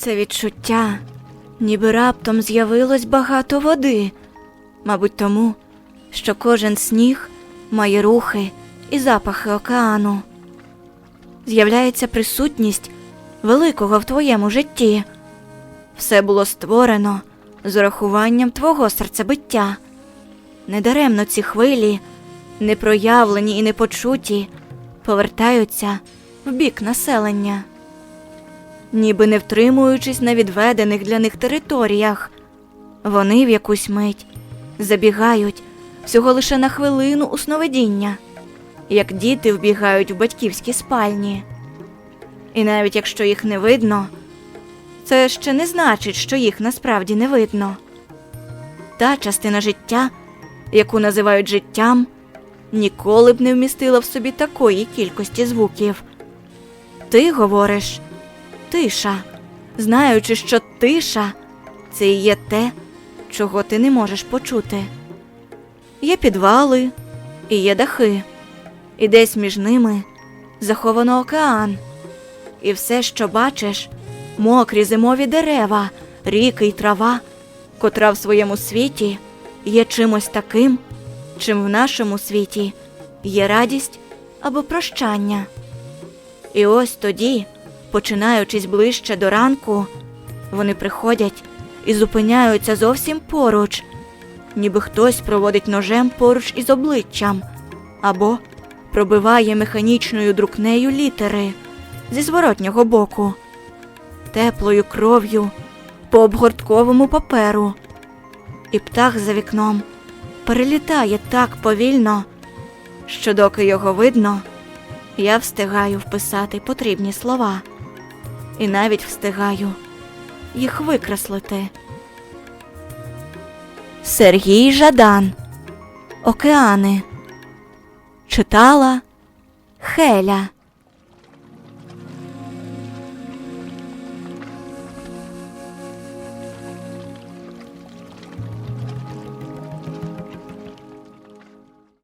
Це відчуття, ніби раптом з'явилось багато води, мабуть, тому, що кожен сніг має рухи і запахи океану. З'являється присутність великого в твоєму житті. Все було створено з урахуванням твого серцебиття. Недаремно ці хвилі, непроявлені і непочуті, повертаються в бік населення ніби не втримуючись на відведених для них територіях. Вони в якусь мить забігають всього лише на хвилину у сновидіння, як діти вбігають в батьківські спальні. І навіть якщо їх не видно, це ще не значить, що їх насправді не видно. Та частина життя, яку називають життям, ніколи б не вмістила в собі такої кількості звуків. Ти говориш тиша, знаючи, що тиша це і є те, чого ти не можеш почути. Є підвали, і є дахи, і десь між ними заховано океан, і все, що бачиш, мокрі зимові дерева, ріки й трава, котра в своєму світі є чимось таким, чим в нашому світі є радість або прощання. І ось тоді, починаючись ближче до ранку, вони приходять і зупиняються зовсім поруч, ніби хтось проводить ножем поруч із обличчям, або пробиває механічною друкнею літери зі зворотнього боку, теплою кров'ю по обгортковому паперу. І птах за вікном перелітає так повільно, що доки його видно, я встигаю вписати потрібні слова і навіть встигаю. Їх викреслити. Сергій Жадан. Океани. Читала Хеля